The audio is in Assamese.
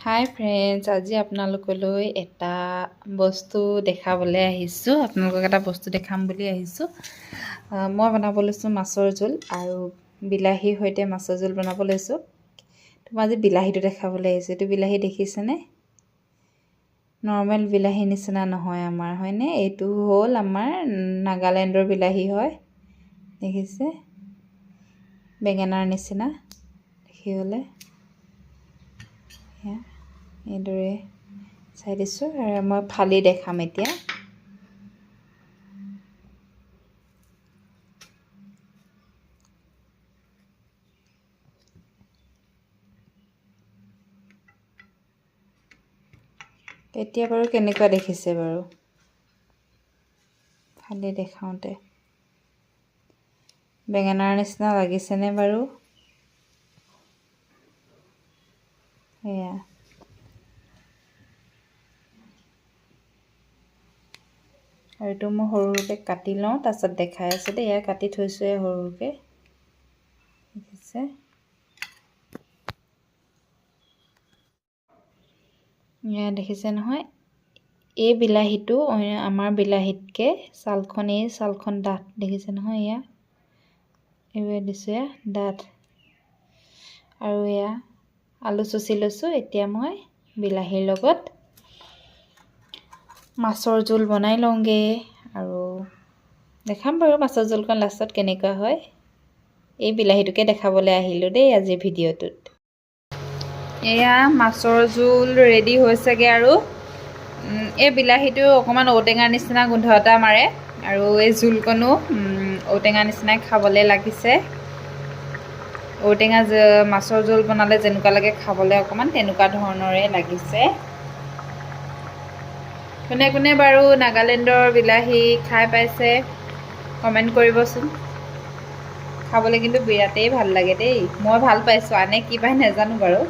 হাই ফ্ৰেণ্ডছ আজি আপোনালোকলৈ এটা বস্তু দেখাবলৈ আহিছোঁ। আপোনালোকক এটা বস্তু দেখাম বুলি আহিছোঁ। আহ, মই বনাব লৈছোঁ মাছৰ জোল আৰু বিলাহীৰ সৈতে মাছৰ জোল বনাব লৈছোঁ। মই আজি বিলাহীটো দেখাবলৈ আহিছোঁ। এইটো বিলাহী দেখিছেনে? নৰ্মেল বিলাহীৰ নিচিনা নহয় আমাৰ হয়নে? এইটো হ'ল আমাৰ নাগালেণ্ডৰ বিলাহী হয়। দেখিছে? বেঙেনাৰ নিচিনা দেখিবলৈ এইদৰে চাই দিছোঁ আৰু মই ফালি দেখাম এতিয়া। এতিয়া বাৰু কেনেকুৱা দেখিছে বাৰু? ফালি দেখাওঁতে। বেঙেনাৰ নিচিনা লাগিছেনে বাৰু? সেয়া আৰু এইটো মই সৰু সৰুকৈ কাটি লওঁ তাৰপিছত দেখাই আছোঁ দেই এয়া কাটি থৈছোঁ এই সৰু সৰুকৈ এয়া দেখিছে নহয় এই বিলাহীটো আমাৰ বিলাহীতকৈ ছালখন এই ছালখন ডাঠ দেখিছে নহয় এয়া? এইবোৰ দিছোঁ এয়া ডাঠ। আৰু এয়া আলু চুচি লৈছোঁ এতিয়া মই বিলাহীৰ লগত। মাছৰ জোল বনাই লওঁগৈ আৰু দেখাম বাৰু মাছৰ জোলকণ লাষ্টত কেনেকুৱা হয়। এই বিলাহীটোকে দেখাবলৈ আহিলোঁ দেই আজিৰ ভিডিঅ'টোত। এয়া মাছৰ জোল ৰেডি হৈছেগৈ আৰু। এই বিলাহীটো অকণমান ঔটেঙাৰ নিচিনা গোন্ধ এটা মাৰে আৰু এই জোলকণো উম, ঔটেঙা নিচিনাই খাবলৈ লাগিছে। ঔটেঙা মাছৰ জোল বনালে যেনেকুৱা লাগে খাবলৈ অকণমান তেনেকুৱা ধৰণৰে লাগিছে। কোনে কোনে বাৰু নাগালেণ্ডৰ বিলাহী খাই পাইছে কমেণ্ট কৰিবচোন। খাবলৈ কিন্তু বিৰাটেই ভাল লাগে দেই। মই ভাল পাইছোঁ আনে কি পাই নাজানো বাৰু।